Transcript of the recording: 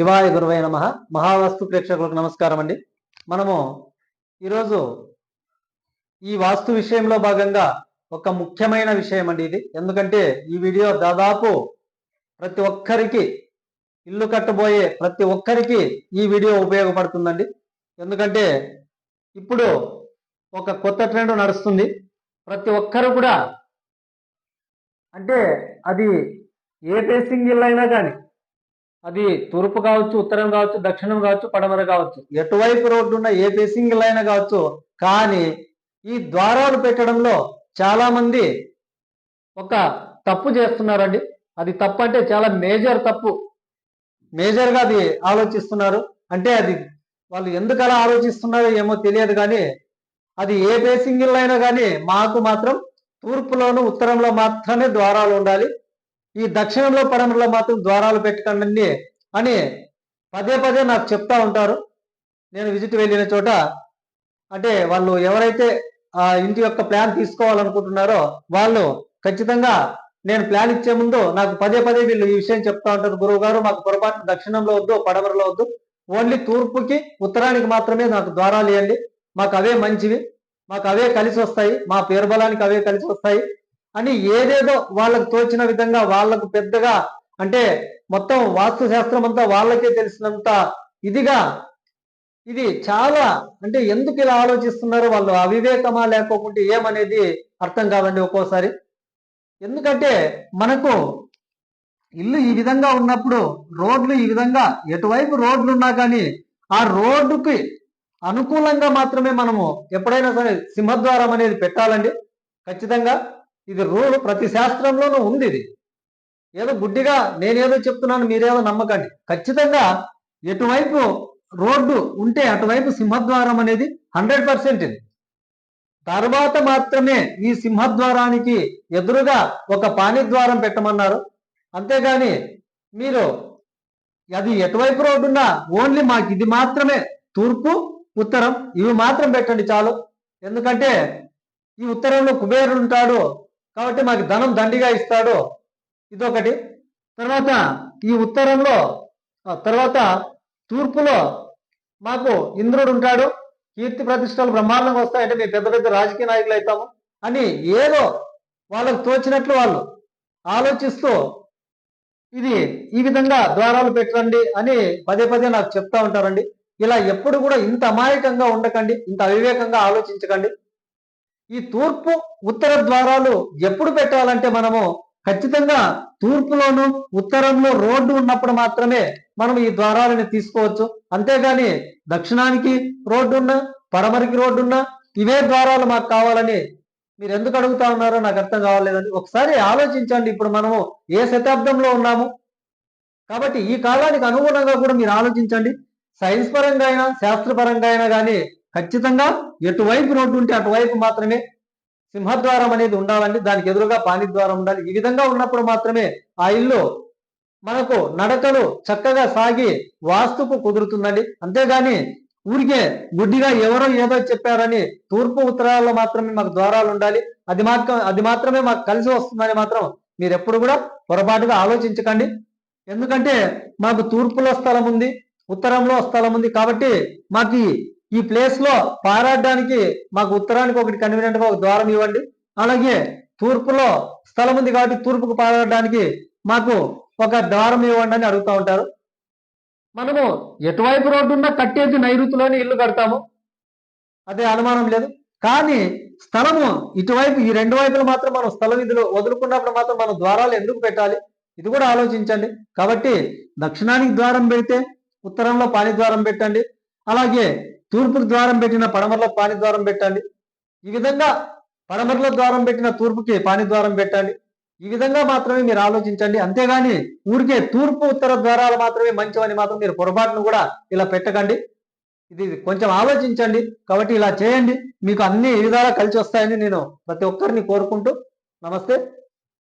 శివాయ గురువై నమ. మహావాస్తు ప్రేక్షకులకు నమస్కారం అండి. మనము ఈరోజు ఈ వాస్తు విషయంలో భాగంగా ఒక ముఖ్యమైన విషయం అండి ఇది. ఎందుకంటే ఈ వీడియో దాదాపు ప్రతి ఒక్కరికి ఇల్లు కట్టబోయే ప్రతి ఒక్కరికి ఈ వీడియో ఉపయోగపడుతుందండి. ఎందుకంటే ఇప్పుడు ఒక కొత్త ట్రెండ్ నడుస్తుంది. ప్రతి ఒక్కరు కూడా అంటే అది ఏ ఫేసింగ్ ఇల్లు అయినా కానీ అది తూర్పు కావచ్చు ఉత్తరం కావచ్చు దక్షిణం కావచ్చు పడమర కావచ్చు. ఎటువైపు రోడ్డు ఉన్న ఏ ఫేసింగ్ అయినా కావచ్చు కానీ ఈ ద్వారాలు పెట్టడంలో చాలా మంది ఒక తప్పు చేస్తున్నారండి. అది తప్పు అంటే చాలా మేజర్ తప్పు. మేజర్గా అది ఆలోచిస్తున్నారు. అంటే అది వాళ్ళు ఎందుకు అలా ఆలోచిస్తున్నారో ఏమో తెలియదు కానీ అది ఏ ఫేసింగ్ అయినా కానీ మాకు మాత్రం తూర్పులోను ఉత్తరంలో మాత్రమే ద్వారాలు ఉండాలి. ఈ దక్షిణంలో పడమరలో మాత్రం ద్వారాలు పెట్టకండి అని పదే పదే నాకు చెప్తా ఉంటారు. నేను విజిట్ వెళ్ళిన చోట అంటే వాళ్ళు ఎవరైతే ఆ ఇంటి యొక్క ప్లాన్ తీసుకోవాలనుకుంటున్నారో వాళ్ళు ఖచ్చితంగా నేను ప్లాన్ ఇచ్చే ముందు నాకు పదే పదే వీళ్ళు ఈ విషయం చెప్తా ఉంటారు. గురువు గారు మాకు పొరపాటు దక్షిణంలో వద్దు పడమరలో వద్దు. ఓన్లీ తూర్పుకి ఉత్తరానికి మాత్రమే నాకు ద్వారాలు ఇవ్వండి మాకు అవే మంచివి. మాకు అవే కలిసి వస్తాయి. మా పేరు బలానికి అవే కలిసి వస్తాయి. అని ఏదేదో వాళ్ళకు తోచిన విధంగా వాళ్ళకు పెద్దగా అంటే మొత్తం వాస్తు శాస్త్రం అంతా వాళ్ళకే తెలిసినంత ఇదిగా ఇది చాలా అంటే ఎందుకు ఇలా ఆలోచిస్తున్నారు వాళ్ళు అవివేకమా లేకోకుంటే ఏమనేది అర్థం కాదండి ఒక్కోసారి. ఎందుకంటే మనకు ఇల్లు ఈ విధంగా ఉన్నప్పుడు రోడ్లు ఈ విధంగా ఎటువైపు రోడ్లు ఉన్నా కానీ ఆ రోడ్డుకి అనుకూలంగా మాత్రమే మనము ఎప్పుడైనా సరే సింహద్వారం అనేది పెట్టాలండి. ఖచ్చితంగా ఇది రూల్ ప్రతి శాస్త్రంలోనూ ఉంది ఇది. ఏదో గుడ్డిగా నేనేదో చెప్తున్నాను మీరేదో నమ్మకండి. ఖచ్చితంగా ఎటువైపు రోడ్డు ఉంటే అటువైపు సింహద్వారం అనేది హండ్రెడ్ పర్సెంట్ ఇది. తర్వాత మాత్రమే ఈ సింహద్వారానికి ఎదురుగా ఒక పాణిద్వారం పెట్టమన్నారు. అంతేగాని మీరు అది ఎటువైపు రోడ్డు ఉన్నా ఓన్లీ మాకు ఇది మాత్రమే తూర్పు ఉత్తరం ఇవి మాత్రం పెట్టండి చాలు. ఎందుకంటే ఈ ఉత్తరంలో కుబేరుడు ఉంటాడు కాబట్టి మాకు ధనం దండిగా ఇస్తాడు. ఇదొకటి. తర్వాత ఈ ఉత్తరంలో తర్వాత తూర్పులో మాకు ఇంద్రుడు ఉంటాడు. కీర్తి ప్రతిష్టలు బ్రహ్మాండంగా వస్తాయంటే మేము పెద్ద పెద్ద రాజకీయ నాయకులు అవుతాము. అని ఏదో వాళ్ళకు తోచినట్లు వాళ్ళు ఆలోచిస్తూ ఇది ఈ విధంగా ద్వారాలు పెట్టండి అని పదే పదే నాకు చెప్తా ఉంటారండి. ఇలా ఎప్పుడు కూడా ఇంత అమాయకంగా ఉండకండి. ఇంత అవివేకంగా ఆలోచించకండి. ఈ తూర్పు ఉత్తర ద్వారాలు ఎప్పుడు పెట్టాలంటే మనము ఖచ్చితంగా తూర్పులోను ఉత్తరంలో రోడ్డు ఉన్నప్పుడు మాత్రమే మనం ఈ ద్వారాలను తీసుకోవచ్చు. అంతేగాని దక్షిణానికి రోడ్డు ఉన్నా పడమరికి రోడ్డు ఉన్నా ఇవే ద్వారాలు మాకు కావాలని మీరు ఎందుకు అడుగుతా ఉన్నారో నాకు అర్థం కావాలేదని ఒకసారి ఆలోచించండి. ఇప్పుడు మనము ఏ శతాబ్దంలో ఉన్నాము? కాబట్టి ఈ కాలానికి అనుగుణంగా కూడా మీరు ఆలోచించండి. సైన్స్ పరంగా అయినా శాస్త్రపరంగా అయినా కానీ ఖచ్చితంగా ఎటువైపు రోడ్డు ఉంటే అటువైపు మాత్రమే సింహద్వారం అనేది ఉండాలండి. దానికి ఎదురుగా పాణిద్వారం ఉండాలి. ఈ విధంగా ఉన్నప్పుడు మాత్రమే ఆ ఇల్లు మనకు నడకలు చక్కగా సాగి వాస్తుకు కుదురుతుందండి. అంతేగాని ఊరికే గుడ్డిగా ఎవరో ఏదో చెప్పారని తూర్పు ఉత్తరాల్లో మాత్రమే మాకు ద్వారాలు ఉండాలి. అది మాత్రం అది మాత్రమే మాకు కలిసి వస్తుందని మాత్రం మీరు ఎప్పుడు కూడా పొరపాటుగా ఆలోచించకండి. ఎందుకంటే మాకు తూర్పులో స్థలం ఉంది ఉత్తరంలో స్థలం ఉంది కాబట్టి మాకు ఈ- ప్లేస్లో పారాడడానికి మాకు ఉత్తరానికి ఒకటి కన్వీనియంట్గా ఒక ద్వారం ఇవ్వండి. అలాగే తూర్పులో స్థలం ఉంది కాబట్టి తూర్పుకు పారాడడానికి మాకు ఒక ద్వారం ఇవ్వండి అని అడుగుతూ ఉంటారు. మనము ఎటువైపు రోడ్డు ఉన్నా కట్టేది నైరుతిలోనే ఇల్లు కడతాము. అదే అనుమానం లేదు. కానీ స్థలము ఇటువైపు ఈ రెండు వైపులు మాత్రం మనం స్థలం విధులు వదులుకున్నప్పుడు మాత్రం మనం ద్వారాలు ఎందుకు పెట్టాలి? ఇది కూడా ఆలోచించండి. కాబట్టి దక్షిణానికి ద్వారం పెడితే ఉత్తరంలో పాని ద్వారం పెట్టండి. అలాగే తూర్పుకు ద్వారం పెట్టిన పడమరలో పాని ద్వారం పెట్టాలి ఈ విధంగా పడమరలో ద్వారం పెట్టిన తూర్పుకి పాని ద్వారం పెట్టాలి ఈ విధంగా మాత్రమే మీరు ఆలోచించండి. అంతేగాని ఊరికే తూర్పు ఉత్తర ద్వారాలు మాత్రమే మంచివని మాత్రం మీరు పొరపాటును కూడా ఇలా పెట్టకండి. ఇది కొంచెం ఆలోచించండి. కాబట్టి ఇలా చేయండి. మీకు అన్ని విధాలా కలిసి వస్తాయని నేను ప్రతి ఒక్కరిని కోరుకుంటూ నమస్తే.